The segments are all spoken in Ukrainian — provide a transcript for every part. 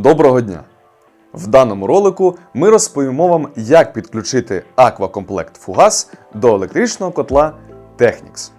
Доброго дня! В даному ролику ми розповімо вам, як підключити аквакомплект Фугас до електричного котла Technics.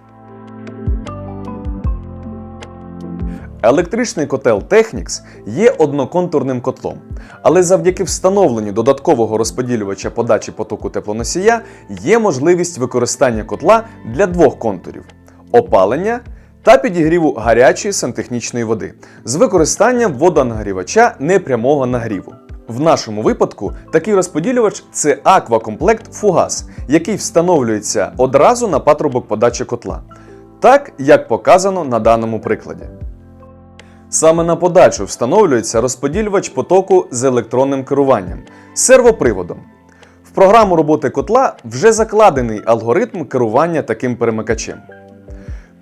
Електричний котел Technics є одноконтурним котлом, але завдяки встановленню додаткового розподілювача подачі потоку теплоносія є можливість використання котла для двох контурів опалення та підігріву гарячої сантехнічної води з використанням водонагрівача непрямого нагріву. В нашому випадку такий розподілювач це аквакомплект Фугас, який встановлюється одразу на патрубок подачі котла, так як показано на даному прикладі. Саме на подачу встановлюється розподілювач потоку з електронним керуванням сервоприводом. В програму роботи котла вже закладений алгоритм керування таким перемикачем.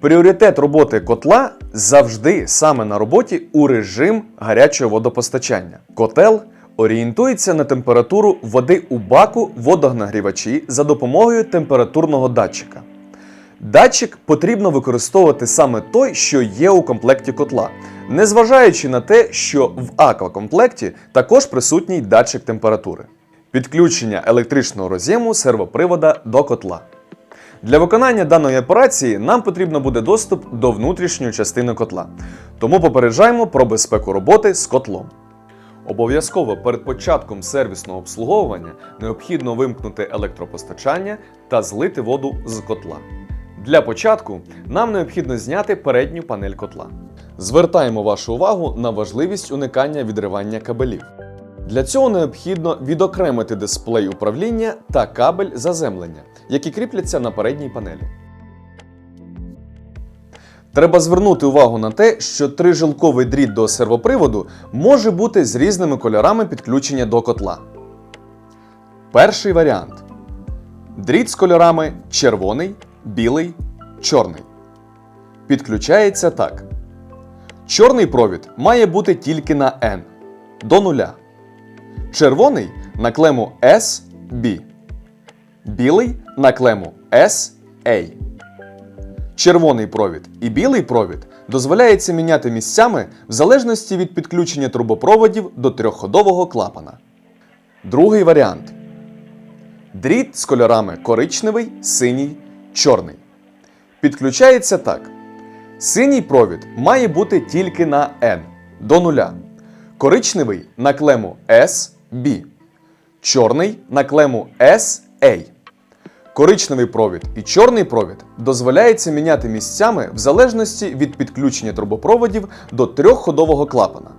Пріоритет роботи котла завжди саме на роботі у режим гарячого водопостачання. Котел орієнтується на температуру води у баку водонагрівачі за допомогою температурного датчика. Датчик потрібно використовувати саме той, що є у комплекті котла, незважаючи на те, що в аквакомплекті також присутній датчик температури. Підключення електричного роз'єму сервопривода до котла. Для виконання даної операції нам потрібно буде доступ до внутрішньої частини котла. Тому попереджаємо про безпеку роботи з котлом. Обов'язково перед початком сервісного обслуговування необхідно вимкнути електропостачання та злити воду з котла. Для початку нам необхідно зняти передню панель котла. Звертаємо вашу увагу на важливість уникання відривання кабелів. Для цього необхідно відокремити дисплей управління та кабель заземлення, які кріпляться на передній панелі. Треба звернути увагу на те, що трижилковий дріт до сервоприводу може бути з різними кольорами підключення до котла. Перший варіант. Дріт з кольорами червоний, білий, чорний. Підключається так. Чорний провід має бути тільки на N до нуля. Червоний на клему S, B. Білий на клему S, A. Червоний провід і білий провід дозволяється міняти місцями в залежності від підключення трубопроводів до трьохходового клапана. Другий варіант. Дріт з кольорами коричневий, синій, чорний. Підключається так. Синій провід має бути тільки на N до нуля. Коричневий на клему S, B. Чорний на клему S, A. Коричневий провід і чорний провід дозволяється міняти місцями в залежності від підключення трубопроводів до трьохходового клапана.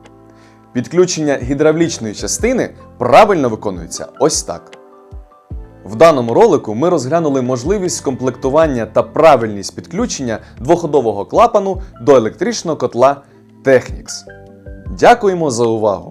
Підключення гідравлічної частини правильно виконується ось так. В даному ролику ми розглянули можливість комплектування та правильність підключення двоходового клапану до електричного котла Technics. Дякуємо за увагу!